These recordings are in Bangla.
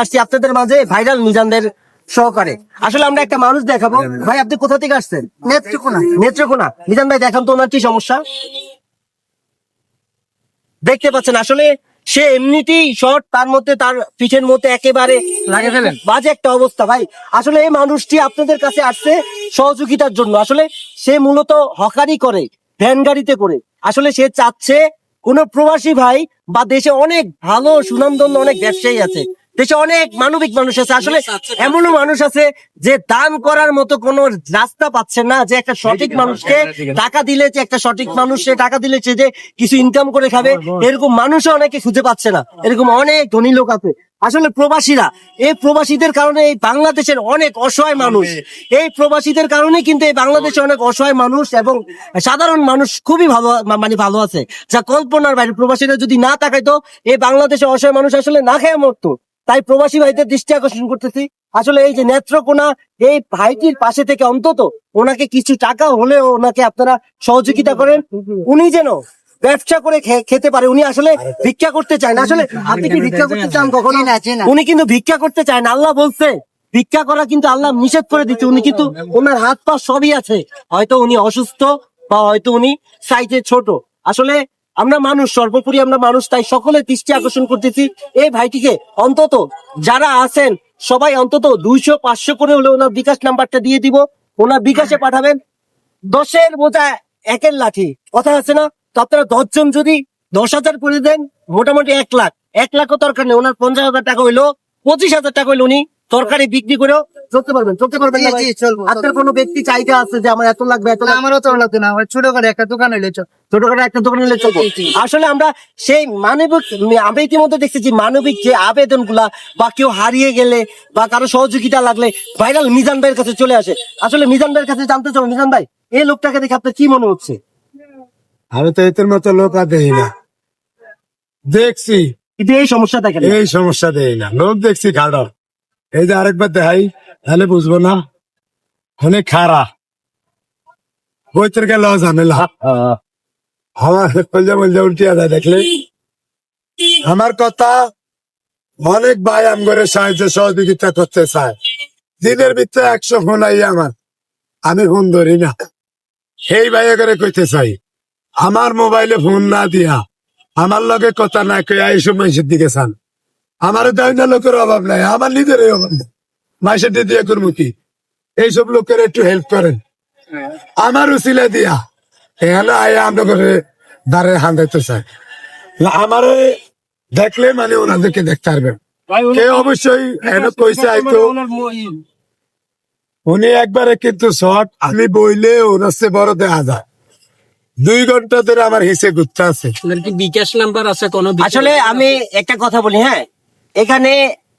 আসছি আপনাদের মাঝে ভাইরাল মিজানদের সহকারে। আসলে আমরা একটা মানুষ দেখাবো। ভাই আপনি কোথা থেকে আসছেন? নেত্রকোনা। নেত্রকোনা। মিজান ভাই দেখান তো ওনার কি সমস্যা। দেখতে পাচ্ছেন আসলে সে এমনিতেই শর্ট তার মধ্যে তার পিঠের মধ্যে একেবারে লাগে ফেলেন। বাজে একটা অবস্থা। ভাই আসলে এই মানুষটি আপনাদের কাছে আসছে সহযোগিতার জন্য। আসলে সে মূলত হকারি করে ভ্যান গাড়িতে করে। আসলে সে চাচ্ছে কোন প্রবাসী ভাই বা দেশে অনেক ভালো সুনামধন্য অনেক ব্যবসায়ী আছে। দেশে অনেক মানবিক মানুষ আছে। আসলে এমনও মানুষ আছে যে দান করার মতো কোন রাস্তা পাচ্ছে না যে একটা সঠিক মানুষকে টাকা দিলে যে একটা সঠিক মানুষ সে টাকা দিলে সে যে কিছু ইনকাম করে খাবে এরকম মানুষও অনেকে খুঁজে পাচ্ছে না। এরকম অনেক ধনী লোক আছে। আসলে প্রবাসীরা এই প্রবাসীদের কারণে এই বাংলাদেশের অনেক অসহায় মানুষ। এই প্রবাসীদের কারণে কিন্তু এই বাংলাদেশে অনেক। অসহায় মানুষ এবং সাধারণ মানুষ খুবই ভালো মানে ভালো আছে। যা কল্পনার বাইরে প্রবাসীরা যদি না তাকাইতো এই বাংলাদেশে অসহায় মানুষ আসলে না খেয়ে মরতো। তাই প্রবাসী ভাইদের দৃষ্টি আকর্ষণ করতেছি। আসলে এই যে নেত্রকোনা এই ভাইটির পাশে থেকে অন্তত ওনাকে কিছু টাকা হলেও ওনাকে আপনারা সহযোগিতা করেন। উনি যেন ব্যবসা করে খেতে পারে উনি আসলে ভিক্ষা করতে চায় না। আসলে আপনি কি ভিক্ষা করতে চান কখনো। উনি কিন্তু ভিক্ষা করতে চায় না আল্লাহ বলছে। ভিক্ষা করা কিন্তু আল্লাহ নিষেধ করে দিচ্ছে উনি কিন্তু ওনার হাত পা সবই আছে। হয়তো উনি অসুস্থ বা হয়তো উনি সাইজে ছোট। আসলে আমরা মানুষ, সর্বোপরি আমরা মানুষ, তাই সকলে দৃষ্টি আকর্ষণ করতেছি। এই ভাইটিকে অন্তত যারা আছেন, সবাই অন্তত দুইশো, পাঁচশো করে হলে ওনার বিকাশ নাম্বারটা দিয়ে দিব। ওনার বিকাশে পাঠাবেন। দশের বোঝা একের লাঠি। কথা আছে না? তো আপনারা দশজন যদি দশ হাজার করে দেন, মোটামুটি এক লাখ। এক লাখও দরকার নেই, ওনার পঞ্চাশ হাজার টাকা হইল, পঁচিশ হাজার টাকা হইল উনি তরকারি বিক্রি করেও চলতে পারবেন চলতে পারবেন না ভাই? আপনার কোনো ব্যক্তি চাহিদা আছে যে আমার এত লাগবে এত লাগবে। আমারও তো লাগতো না আমার ছোট করে একটা দোকান হইলে চল ছোটখাটো একটা দোকান নিলে চলবে। জি, জি। আসলে আমরা সেই মানবিক আমি ইতিমধ্যে দেখছি যে মানবিক যে আবেদনগুলা বা কেউ হারিয়ে গেলে বা কারও সহযোগিতা লাগলে ভাইরাল মিজান ভাইয়ের কাছে চলে আসে। আসলে মিজান ভাইয়ের কাছে জানতে চাও মিজান ভাই এই লোকটাকে দেখে আপনার কি মনে হচ্ছে? আমি তো এদের মতো লোক আর দেখি না। দেখছি। কিন্তু এই সমস্যা দেখেন এই সমস্যা দেই না। লোক দেখছি খাড়া এই যে আরেকবার দেখাই, তাহলে বুঝব না। অনেক খারা। বইতের গেল ঝামেলা। আমার কলজা মলজা উল্টিয়া যায়, দেখলে? আমার কথা, অনেক ভাই আমগরে সাহায্য সহযোগিতা করতে চায়। দিনের ভিতরে একশো ফোন আই আমার। আমি ফোন ধরি না। সেই ভাই করে কইতে চাই, আমার মোবাইলে ফোন না দিয়া, আমার লগে কথা না কইয়া এইসব মানুষের দিকে চান। আমার দায় না লোকের অভাব নাই আমার নিজেরই অভাব নাই। মাসের দিয়ে করব কি? এইসব লোকের একটু হেল্প করেন। আমার উচিলা দিয়া। এখানে আয় আমরা করে দাঁড়ে হান্দাইতে চাই। না, আমারে দেখলে মানে ওনাদেরকে দেখতে পারবেন কে অবশ্যই এনে কইছে আইতো উনি একবারে কিন্তু শর্ট আমি বইলে ওনার চেয়ে বড় দেখা যায়। দুই ঘণ্টা ধরে আমার হিসে ঘুরতে আছে। বিকাশ নাম্বার আছে কোনো আসলে আমি একটা কথা বলি হ্যাঁ? এখানে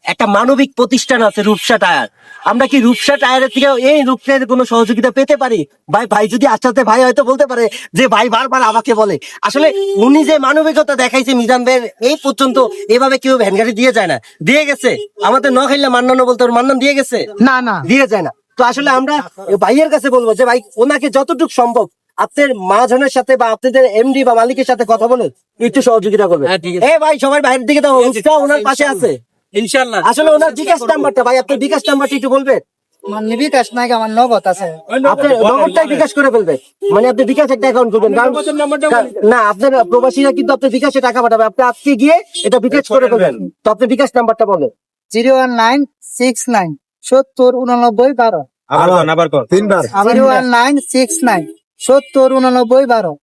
একটা মানবিক প্রতিষ্ঠান আছে রূপসা টায়ার। আমরা কি রূপসা টায়ারের থেকে এই রূপসার কোনো সহযোগিতা পেতে পারি? ভাই ভাই যদি আচ্ছাতে ভাই হয়তো বলতে পারে যে ভাই বারবার আমাকে বলে। আসলে উনি যে মানবিকতা দেখাইছে মিজান ভাইয়ের এই পর্যন্ত এভাবে কেউ ভ্যান গাড়ি দিয়ে যায় না। দিয়ে গেছে। আমাদের ন খাইলে মান্নানো বলতে ওর মান্নান দিয়ে গেছে? না না। দিয়ে যায় না। তো আসলে আমরা ভাইয়ের কাছে বলব যে ভাই ওনাকে যতটুকু সম্ভব আপনার মহাজনের সাথে বা আপনাদের এমডি বা মালিকের সাথে কথা বলে একটু সহযোগিতা করবে হ্যাঁ, ঠিক আছে। এ ভাই সবাই বাইরের দিকে দাও ওনার পাশে আছে। ইনশাল্লাহ। আসলে ওনার বিকাশ নাম্বারটা ভাই আপনার বিকাশ নাম্বারটা একটু বলবেন? আমার বিকাশ নাই আমার নগদ আছে। আপনার নগদটাই বিকাশ করে ফেলবেন। মানে আপনি বিকাশ একটা অ্যাকাউন্ট করবেন। না আপনার প্রবাসীরা কিন্তু আপনার বিকাশে টাকা পাঠাবে। আপনি আজকে গিয়ে এটা বিকাশ করে ফেলবেন। তো আপনি বিকাশ নাম্বারটা বলেন। Zero one nine six nine সত্তর উননব্বই বারো। তিনবার। Zero one nine six nine. সত্তর উনানব্বই বারো।